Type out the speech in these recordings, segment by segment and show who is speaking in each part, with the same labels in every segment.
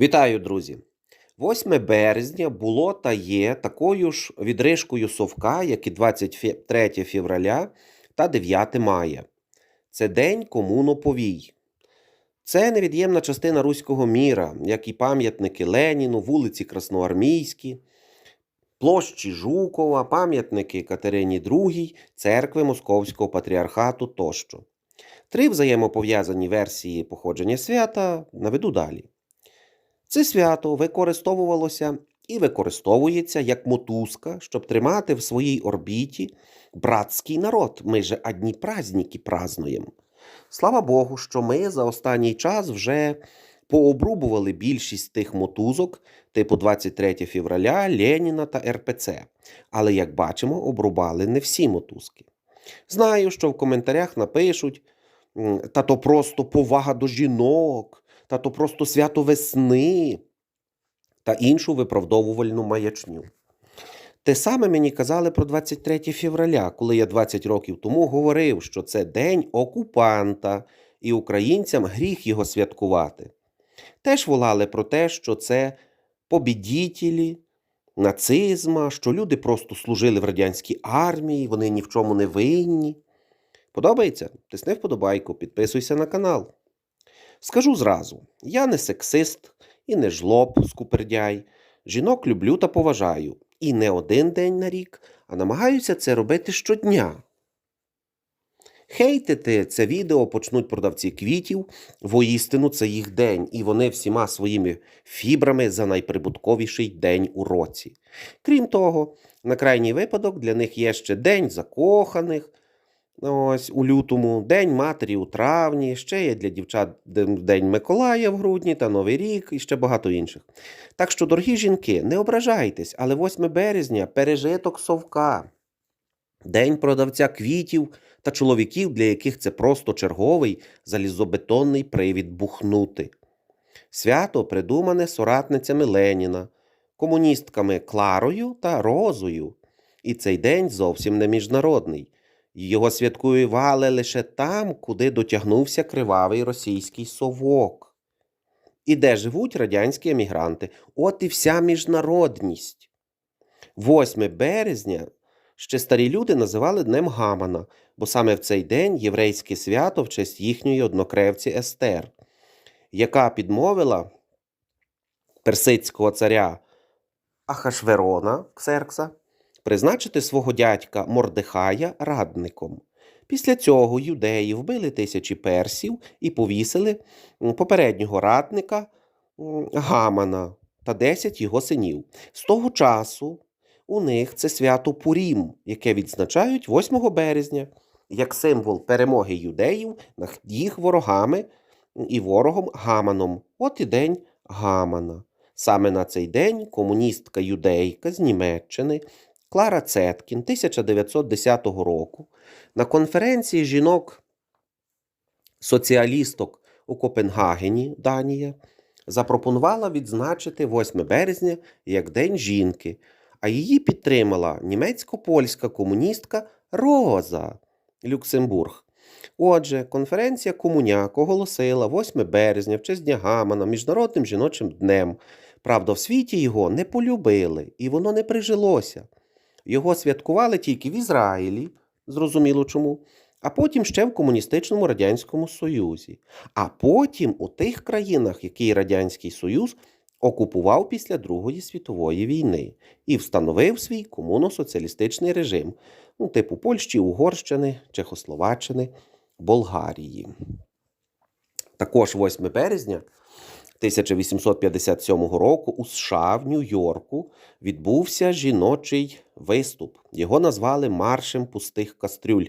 Speaker 1: Вітаю, друзі! 8 березня було та є такою ж відрижкою совка, як і 23 февраля та 9 мая. Це День комуноповій. Це невід'ємна частина руського міра, як і пам'ятники Леніну, вулиці Красноармійські, площі Жукова, пам'ятники Катерині II, церкви Московського патріархату тощо. Три взаємопов'язані версії походження свята наведу далі. Це свято використовувалося і використовується як мотузка, щоб тримати в своїй орбіті братський народ. Ми же одні праздники празнуємо. Слава Богу, що ми за останній час вже пообрубували більшість тих мотузок, типу 23 февраля, Леніна та РПЦ. Але, як бачимо, обрубали не всі мотузки. Знаю, що в коментарях напишуть, та то просто повага до жінок, та то просто свято весни та іншу виправдовувальну маячню. Те саме мені казали про 23 февраля, коли я 20 років тому говорив, що це день окупанта, і українцям гріх його святкувати. Теж волали про те, що це побідітелі нацизма, що люди просто служили в радянській армії, вони ні в чому не винні. Подобається? Тисни вподобайку, підписуйся на канал. Скажу зразу: я не сексист і не жлоб скупердяй. Жінок люблю та поважаю. І не один день на рік, а намагаюся це робити щодня. Хейтити це відео почнуть продавці квітів, воістину це їх день, і вони всіма своїми фібрами за найприбутковіший день у році. Крім того, на крайній випадок для них є ще День закоханих, Ось у лютому, День матері у травні, ще є для дівчат День Миколая в грудні та Новий рік і ще багато інших. Так що, дорогі жінки, не ображайтесь, але 8 березня пережиток совка, День продавця квітів та чоловіків, для яких це просто черговий залізобетонний привід бухнути. Свято придумане соратницями Леніна, комуністками Кларою та Розою. І цей день зовсім не міжнародний. Його святкували лише там, куди дотягнувся кривавий російський совок. І де живуть радянські емігранти. От і вся міжнародність. 8 березня ще старі люди називали Днем Гамана, бо саме в цей день єврейське свято в честь їхньої однокревці Естер, яка підмовила персидського царя Ахашверона Ксеркса призначити свого дядька Мордехая радником. Після цього юдеї вбили тисячі персів і повісили попереднього радника Гамана та 10 його синів. З того часу у них це свято Пурім, яке відзначають 8 березня, як символ перемоги юдеїв над їх ворогами і ворогом Гаманом. От і день Гамана. Саме на цей день комуністка юдейка з Німеччини Клара Цеткін 1910 року на конференції жінок соціалісток у Копенгагені, Данія, запропонувала відзначити 8 березня як День жінки, а її підтримала німецько-польська комуністка Роза Люксембург. Отже, конференція Комуняк оголосила 8 березня в честь Дня Гамана Міжнародним жіночим днем. Правда, в світі його не полюбили, і воно не прижилося. Його святкували тільки в Ізраїлі, зрозуміло чому, а потім ще в комуністичному Радянському Союзі, а потім у тих країнах, які Радянський Союз окупував після Другої світової війни і встановив свій комуно-соціалістичний режим, ну, типу Польщі, Угорщини, Чехословаччини, Болгарії. Також 8 березня 1857 року у США в Нью-Йорку відбувся жіночий виступ. Його назвали Маршем пустих кастрюль.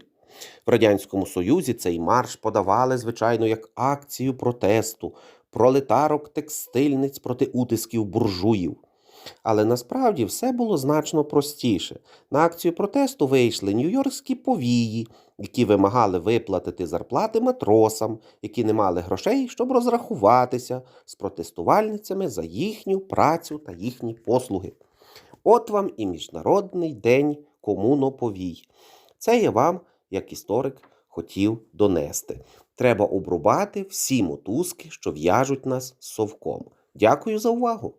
Speaker 1: В Радянському Союзі цей марш подавали, звичайно, як акцію протесту пролетарок текстильниць проти утисків буржуїв. Але насправді все було значно простіше. На акцію протесту вийшли нью-йоркські повії, які вимагали виплатити зарплати матросам, які не мали грошей, щоб розрахуватися з протестувальницями за їхню працю та їхні послуги. От вам і Міжнародний день комуноповій. Це я вам, як історик, хотів донести. Треба обрубати всі мотузки, що в'яжуть нас з совком. Дякую за увагу!